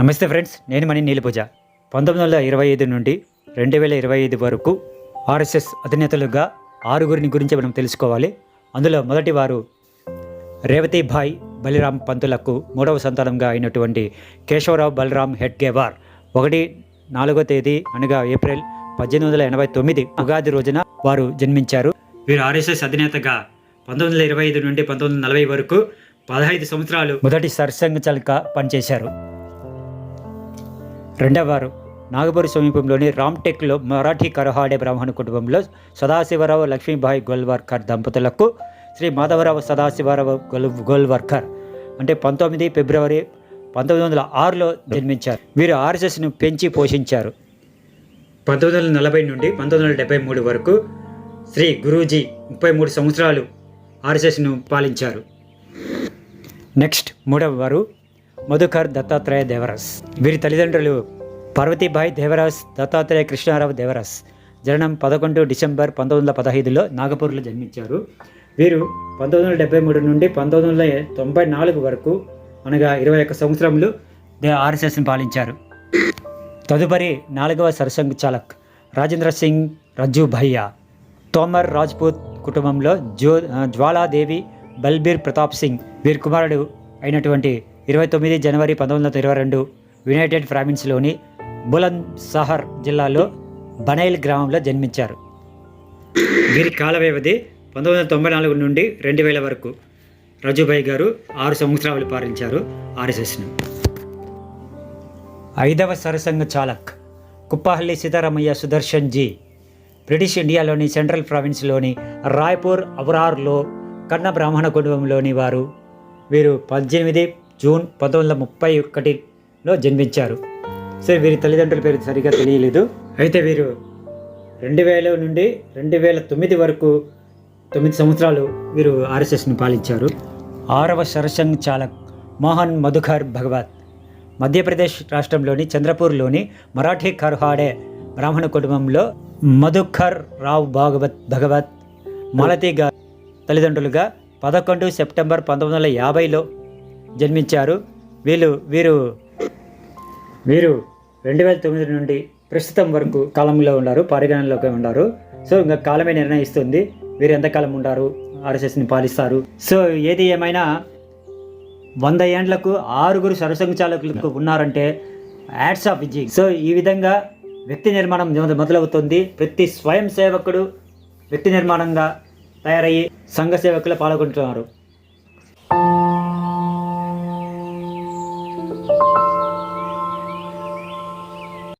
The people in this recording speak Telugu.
నమస్తే ఫ్రెండ్స్ నేను మణి నీలపూజ. పంతొమ్మిది వందల ఇరవై ఐదు నుండి రెండు వేల ఇరవై ఐదు వరకు ఆర్ఎస్ఎస్ అధినేతలుగా ఆరుగురిని గురించి మనం తెలుసుకోవాలి. అందులో మొదటి వారు రేవతిభాయ్ బలిరామ్ పంతులకు మూడవ సంతానంగా అయినటువంటి కేశవరావు బలరామ్ హెడ్గేవార్. ఒకటి నాలుగో తేదీ అనగా ఏప్రిల్ పద్దెనిమిది వందల ఎనభై తొమ్మిది ఉగాది రోజున వారు జన్మించారు. వీరు ఆర్ఎస్ఎస్ అధినేతగా పంతొమ్మిది వందల ఇరవై ఐదు నుండి పంతొమ్మిది వందల నలభై వరకు పదహైదు సంవత్సరాలు మొదటి సర్సంఘ చలక పనిచేశారు. రెండవ వారు నాగపూర్ సమీపంలోని రామ్టెక్లో మరాఠీ కరహాడే బ్రాహ్మణ కుటుంబంలో సదాశివరావు లక్ష్మీబాయి గోల్వర్కర్ దంపతులకు శ్రీ మాధవరావు సదాశివరావు గోల్ గోల్వర్కర్ అంటే పంతొమ్మిది ఫిబ్రవరి పంతొమ్మిది వందల ఆరులో జన్మించారు. వీరు ఆర్ఎస్ఎస్ను పెంచి పోషించారు. పంతొమ్మిది వందల నలభై నుండి పంతొమ్మిది వందల డెబ్బై మూడు వరకు శ్రీ గురూజీ ముప్పై మూడు సంవత్సరాలు ఆర్ఎస్ఎస్ను పాలించారు. నెక్స్ట్ మూడవ వారు మధుకర్ దత్తాత్రేయ దేవరాస్ వీరి తల్లిదండ్రులు పార్వతీబాయి దేవరాస్ దత్తాత్రేయ కృష్ణారావు దేవరాస్ జననం పదకొండు డిసెంబర్ పంతొమ్మిది వందల పదహైదులో నాగపూర్లో జన్మించారు. వీరు పంతొమ్మిది వందల డెబ్బై మూడు నుండి పంతొమ్మిది వందల తొంభై నాలుగు వరకు అనగా ఇరవై ఒక్క సంవత్సరంలో ఆర్ఎస్ఎస్ని పాలించారు. తదుపరి నాలుగవ సరసంగ్ చాలక్ రాజేంద్ర సింగ్ రజ్జు భయ్యా. తోమర్ రాజ్పూత్ కుటుంబంలో జో జ్వాలాదేవి బల్బీర్ ప్రతాప్ సింగ్ వీరి కుమారుడు అయినటువంటి ఇరవై తొమ్మిది జనవరి పంతొమ్మిది వందల ఇరవై రెండు యునైటెడ్ ప్రావిన్స్లోని బులంద్ సహర్ జిల్లాలో బనైల్ గ్రామంలో జన్మించారు. వీరి కాల వ్యవధి పంతొమ్మిది వందల తొంభై నాలుగు నుండి రెండు వేల వరకు. రజుభాయ్ గారు ఆరు సంవత్సరాలు పాలించారు ఆర్ఎస్ఎస్ను. ఐదవ సరసంఘ చాలక్ కుప్పహల్లి సీతారామయ్య సుదర్శన్ జీ బ్రిటిష్ ఇండియాలోని సెంట్రల్ ప్రావిన్స్లోని రాయ్పూర్ అవరార్లో కన్న బ్రాహ్మణ కుటుంబంలోని వారు. వీరు పద్దెనిమిది జూన్ పంతొమ్మిది వందల ముప్పై ఒకటిలో జన్మించారు. సో వీరి తల్లిదండ్రుల పేరు సరిగా తెలియలేదు. అయితే వీరు రెండు వేల నుండి రెండు వేల తొమ్మిది వరకు తొమ్మిది సంవత్సరాలు వీరు ఆర్ఎస్ఎస్ను పాలించారు. ఆరవ సరసంగ్ చాలక్ మోహన్ మధుకర్ భగవత్ మధ్యప్రదేశ్ రాష్ట్రంలోని చంద్రపూర్లోని మరాఠీ కర్హాడే బ్రాహ్మణ కుటుంబంలో మధుకర్ రావ్ భాగవత్ భగవత్ మాలతీ గారు తల్లిదండ్రులుగా పదకొండు సెప్టెంబర్ పంతొమ్మిది వందల యాభైలో జన్మించారు. వీళ్ళు వీరు వీరు రెండు వేల తొమ్మిది నుండి ప్రస్తుతం వరకు కాలంలో ఉన్నారు పరిగణనలోకి ఉన్నారు. సో ఇంకా కాలమే నిర్ణయిస్తుంది. వీరు ఎంతకాలం ఉంటారు? ఆర్ఎస్ఎస్ని పాలిస్తారు. సో ఏది ఏమైనా వంద ఏండ్లకు ఆరుగురు సరసంఘ చాలకులకు ఉన్నారంటే యాడ్స్ ఆఫ్ విజయ్. సో ఈ విధంగా వ్యక్తి నిర్మాణం మొదలవుతుంది. ప్రతి స్వయం సేవకుడు వ్యక్తి నిర్మాణంగా తయారయ్యి సంఘ సేవకులు పాల్గొంటున్నారు